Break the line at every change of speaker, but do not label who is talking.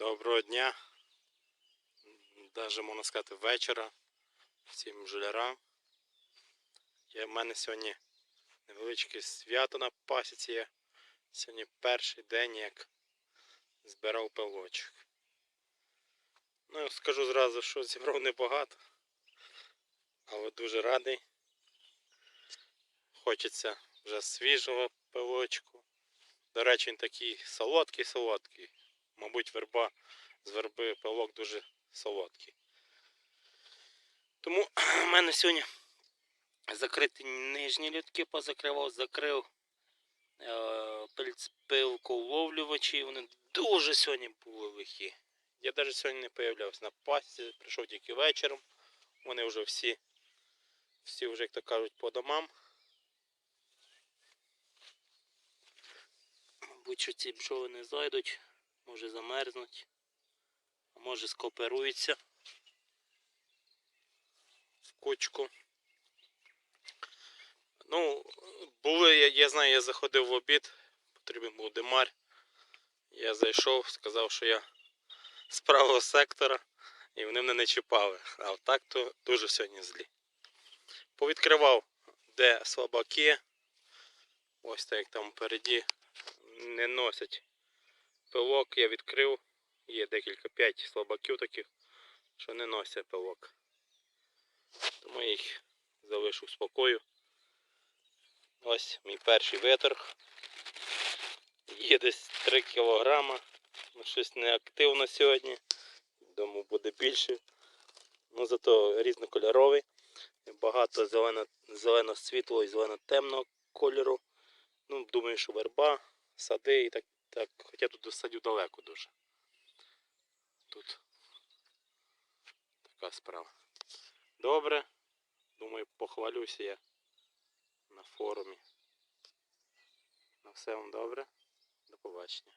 Доброго дня. Даже можна сказати вечора всім жулярам. В мене сьогодні невеличке свято на пасіці. є. Сьогодні перший день, як збирав пилочок. Ну, скажу зразу, що зібрав небагато, але дуже радий. Хочеться вже свіжого пилочку. До речі, він такий солодкий-солодкий. Мабуть, верба з верби пилок дуже солодкий. Тому в мене сьогодні закриті нижні літки позакривав, закрив е, пилку ловлювачі. Вони дуже сьогодні були лихі. Я навіть сьогодні не появлявся на пасі, прийшов тільки вечором. Вони вже всі, всі вже, як то кажуть, по домам. Мабуть, що ці бджоли не зайдуть, може замерзнуть, а може скооперуються в кучку. Ну, були, я, я знаю, я заходив в обід, потрібен був димар. Я зайшов, сказав, що я з правого сектора, і вони мене не чіпали. А так то дуже сьогодні злі. Повідкривав, де слабаки. Ось так як там впереді не носять пилок, я відкрив. Є декілька п'ять слабаків таких, що не носять пилок. Тому я їх залишу в спокою. Ось мій перший виторг. Є десь 3 кілограма. Ну, щось не активно сьогодні. Думаю, буде більше. Ну зато різнокольоровий. Багато зелено, зелено світлого і зелено темного кольору. Ну, думаю, що верба, сади і так, так. Хоча тут садю далеко дуже. Тут така справа. Добре. Думаю, похвалюся я на форумі. На все вам добре. До побачення.